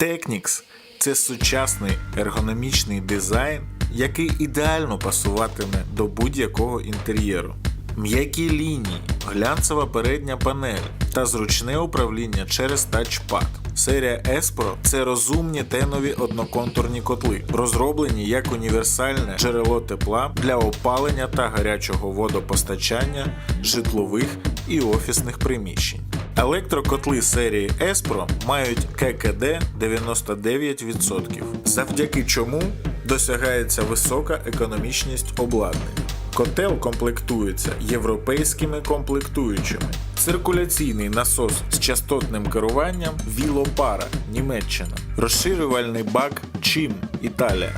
Technics – це сучасний ергономічний дизайн, який ідеально пасуватиме до будь-якого інтер'єру. М'які лінії, глянцева передня панель та зручне управління через тачпад. Серія Espro – це розумні тенові одноконтурні котли, розроблені як універсальне джерело тепла для опалення та гарячого водопостачання житлових і офісних приміщень. Електрокотли серії Espro мають ККД 99%, завдяки чому досягається висока економічність обладнання. Котел комплектується європейськими комплектуючими. Циркуляційний насос з частотним керуванням Вілопара, Німеччина. Розширювальний бак Чим, Італія.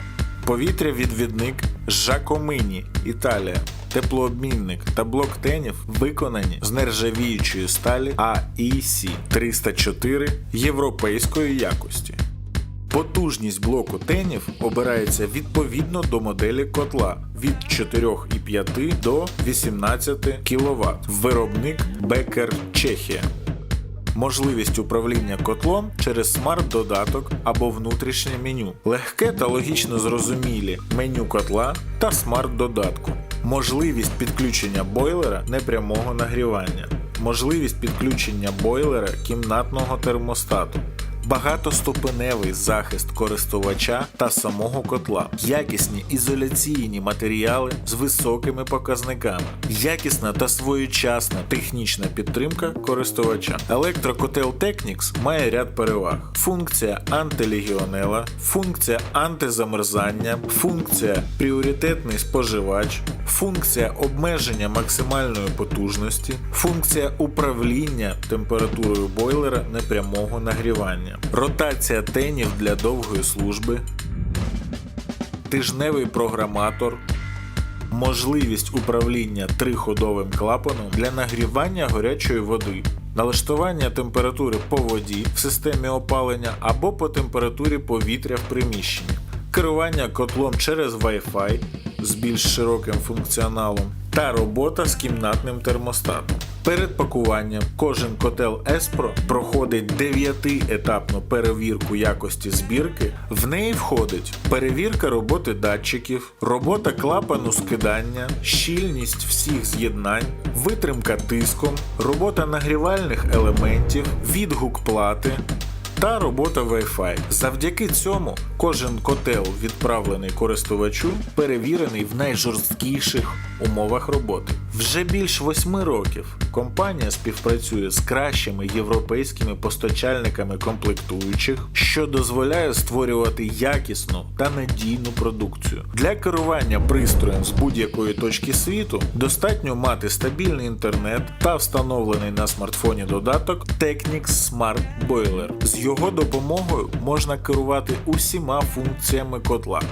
Повітря-відвідник Жакомині, Італія. Теплообмінник та блок тенів виконані з нержавіючої сталі AEC 304 європейської якості. Потужність блоку тенів обирається відповідно до моделі котла від 4,5 до 18 кВт. Виробник Бекер Чехія. Можливість управління котлом через смарт-додаток або внутрішнє меню. Легке та логічно зрозумілі меню котла та смарт-додатку. Можливість підключення бойлера непрямого нагрівання. Можливість підключення бойлера кімнатного термостату. Багатоступеневий захист користувача та самого котла, якісні ізоляційні матеріали з високими показниками, якісна та своєчасна технічна підтримка користувача. Електрокотел Technics має ряд переваг: функція антилегіонела, функція антизамерзання, функція пріоритетний споживач, функція обмеження максимальної потужності, функція управління температурою бойлера непрямого нагрівання, ротація тенів для довгої служби, тижневий програматор, можливість управління триходовим клапаном для нагрівання гарячої води. Налаштування температури по воді в системі опалення або по температурі повітря в приміщенні, керування котлом через Wi-Fi з більш широким функціоналом та робота з кімнатним термостатом. Перед пакуванням кожен котел Espro проходить 9-етапну перевірку якості збірки. В неї входить перевірка роботи датчиків, робота клапану скидання, щільність всіх з'єднань, витримка тиском, робота нагрівальних елементів, відгук плати, та робота Wi-Fi. Завдяки цьому кожен котел, відправлений користувачу, перевірений в найжорсткіших умовах роботи. Вже більш восьми років компанія співпрацює з кращими європейськими постачальниками комплектуючих, що дозволяє створювати якісну та надійну продукцію. Для керування пристроєм з будь-якої точки світу достатньо мати стабільний інтернет та встановлений на смартфоні додаток Technics Smart Boiler. З його допомогою можна керувати усіма функціями котла.